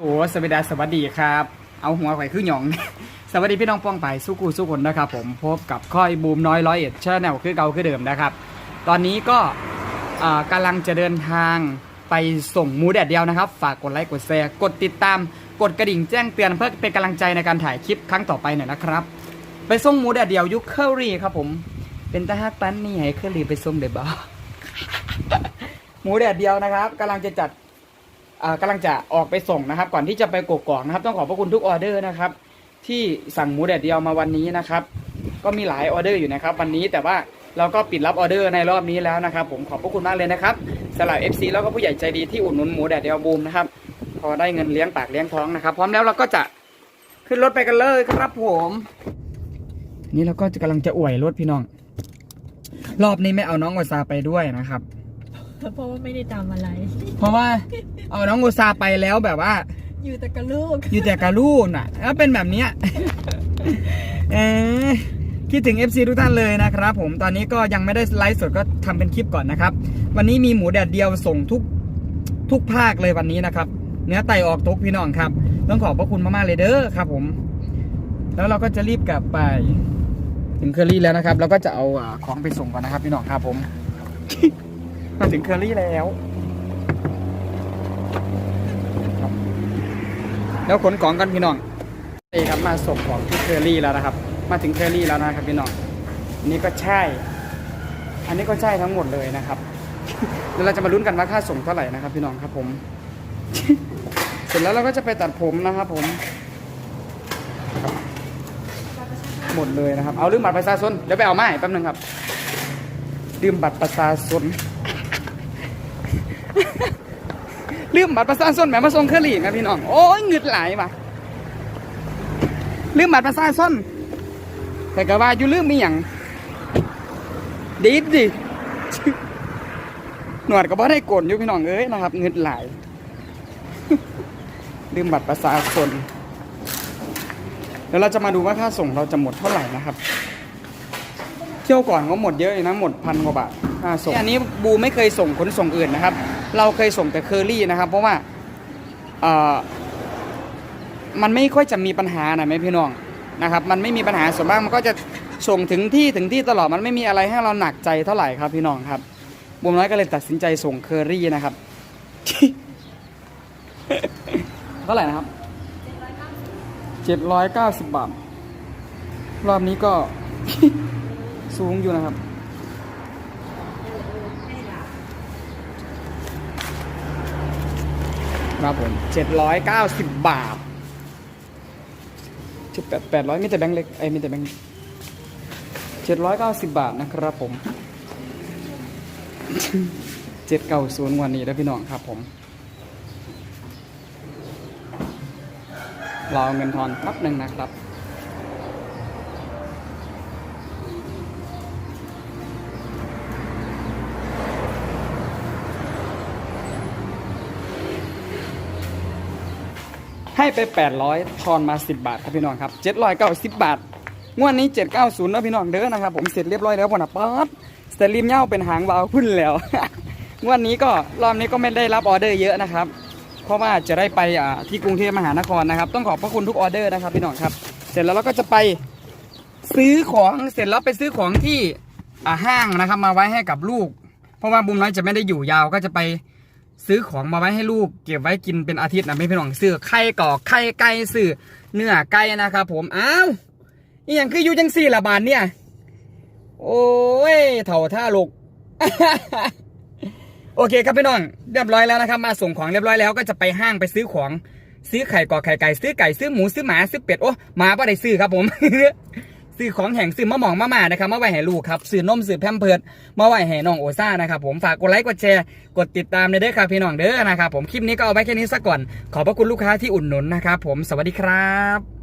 โอ้สวัสดีสวัสดีครับ เอาหัวไข่ขึ้นหยอง สวัสดีพี่น้องป้องไปสู้กูสู้คนนะครับผมพบกับค่อยบูมน้อยร้อยเอ็ดเชื่อแนวคือเก่าคือเดิมนะครับ ตอนนี้ก็อ่ากำลังจะเดินทางไปส่งหมูแดดเดียวนะครับ ฝากกดไลค์กดแชร์กดติดตาม กดกระดิ่งแจ้งเตือนเพื่อเป็นกำลังใจในการถ่ายคลิปครั้งต่อไปหน่อยนะครับ ไปส่งหมูแดดเดียวยุคเคอรี่ครับผม เป็นตาฮักปันนี่ให้เคอรี่ไปส่งเดี๋ยวบ้าหมูแดดเดียวนะครับกำลังจะจัด กำลังจะออกไปส่งนะครับ ก่อนที่จะไปกกอกนะครับ ต้องขอบพระคุณทุกออเดอร์นะครับ ที่สั่งหมูแดดเดียวมาวันนี้นะครับ ก็มีหลายออเดอร์อยู่นะครับ วันนี้แต่ว่าเราก็ปิดรับออเดอร์ในรอบนี้แล้วนะครับ ผมขอบพระคุณมากเลยนะครับสำหรับ FC แล้วก็ผู้ใหญ่ใจดีที่อุดหนุนหมูแดดเดียวบูมนะครับพอได้เงินเลี้ยงปากเลี้ยงท้องนะครับ พร้อมแล้วเราก็จะขึ้นรถไปกันเลยครับผม นี่เราก็จะกำลังจะอวยรถพี่น้อง รอบนี้ไม่เอาน้องวาซาไปด้วยนะครับ เพราะว่าไม่ได้ตามอะไร เพราะว่า เอาน้องอุซาไปแล้วแบบว่า อยู่แต่กับลูก อยู่แต่กับลูกน่ะแล้วเป็นแบบเนี้ยเออคิดถึง FC ทุกท่านเลยนะครับ ผมตอนนี้ก็ยังไม่ได้ไลฟ์สดก็ทำเป็นคลิปก่อนนะครับ วันนี้มีหมูแดดเดียวส่งทุกทุกภาคเลยวันนี้นะครับ เนื้อไตออกทุกพี่น้องครับต้องขอบพระคุณมากๆเลยเด้อครับ ผม แล้วเราก็จะรีบกลับไปถึงเคอรี่แล้วนะครับเราก็จะเอาอ่าของไปส่งก่อนนะครับ พี่น้องครับผม มาถึงเคอรี่แล้ว แล้วขนของกันพี่น้องนี่ครับมาส่งของที่เคอรี่แล้วนะครับ มาถึงเคอรี่แล้วนะครับพี่น้องอันนี้ก็ใช่ อันนี้ก็ใช่ทั้งหมดเลยนะครับเดี๋ยวเราจะมาลุ้นกันว่าค่าส่งเท่าไหร่นะครับ พี่น้องครับผม เสร็จแล้วเราก็จะไปตัดผมนะครับผม หมดเลยนะครับ เอาลืมบัตรประชาชนเดี๋ยวไปเอาไม้แป๊บนึงครับลืมบัตรประชาชน ลืมบัตรประชาชนแหมมาส่งเคอรี่ครับพี่น้อง โอ้ยเงึดไหลายว่ะลืมบัตรประชาชนแต่ก็ว่าอยู่ลืมมีอย่างดีดิหนวดก็บ่ได้โกนอยู่พี่น้องเอ้ยนะครับเงึดไหลายลืมบัตรประชาชนเดี๋ยวเราจะมาดูว่าค่าส่งเราจะหมดเท่าไหร่นะครับ เที่ยวก่อนก็หมดเยอะนะหมดพันกว่าบาทค่าส่งอันนี้บูไม่เคยส่งขนส่งอื่นนะครับ เราเคยส่งแต่เคอรี่นะครับ เพราะว่าเออมันไม่ค่อยจะมีปัญหาหนะแม่พี่น้องนะครับ มันไม่มีปัญหาส่วนมากมันก็จะส่งถึงที่ถึงที่ตลอดมันไม่มีอะไรให้เราหนักใจเท่าไหร่ครับพี่น้องครับบูมน้อยก็เลยตัดสินใจส่งเคอรี่นะครับเท่าไหร่นะครับเจ็ดร้อยเก้าสิบบาทรอบนี้ก็สูงอยู่นะครับ ครับผมเจ็ดร้อยเก้าสิบบาทจุดแปดแปดร้อยมีแต่แบงค์เล็กไอ้ยมีแต่แบงค์เจ็ดร้อยเก้าสิบบาทนะครับผมเจ็ดเก้าศูนย์วันนี้นะพี่น้องครับผมเราเอเงินทอนแป๊บหนึ่งนะครับ ให้ไป 800ทอนมา 10 บาทครับพี่น้องครับ790บาท งวดนี้ 790นะพี่น้องเด้อนะครับผมเสร็จเรียบร้อยแล้วพอนะป๊อดสเตลิมเย่าเป็นหางวาวพุ่นแล้ว งวดนี้ก็รอบนี้ก็ไม่ได้รับออเดอร์เยอะนะครับ เพราะว่าจะได้ไปอ่าที่กรุงเทพมหานครนะครับ ต้องขอบพระคุณทุกออเดอร์นะครับพี่น้องครับ เสร็จแล้วเราก็จะไปซื้อของเสร็จแล้วไปซื้อของที่อ่าห้างนะครับ มาไว้ให้กับลูก เพราะว่าบุมน้อยจะไม่ได้อยู่ยาวก็จะไป ซื้อของมาไว้ให้ลูกเก็บไว้กินเป็นอาทิตย์นะไม่พี่น้องซื้อไข่กรอกไข่ไก่ซื้อเนื้อไก่นะครับผมอ้าวอีหยังคืออยู่จังสี่ละบาทเนี่ย โอ้ยเถ่าท่าลูกโอเคครับพี่น้องเรียบร้อยแล้วนะครับมาส่งของเรียบร้อยแล้วก็จะไปห้างไปซื้อของซื้อไข่กรอกไข่ไก่ซื้อไก่ซื้อหมูซื้อหมาซื้อเป็ดโอ้หมาป่ะได้ซื้อครับผม ซื้อของแห่งซื้อมะหม่องมะหมานะครับมาไว้ให้ลูกครับซื้อนมซื้อแพมเพิร์ดมาไว้ให้น้องโอซ่านะครับผมฝากกดไลค์กดแชร์กดติดตามในเด้อครับพี่น้องเด้อนะครับผมคลิปนี้ก็เอาไว้แค่นี้ซะก่อน ขอบพระคุณลูกค้าที่อุดหนุนนะครับผมสวัสดีครับ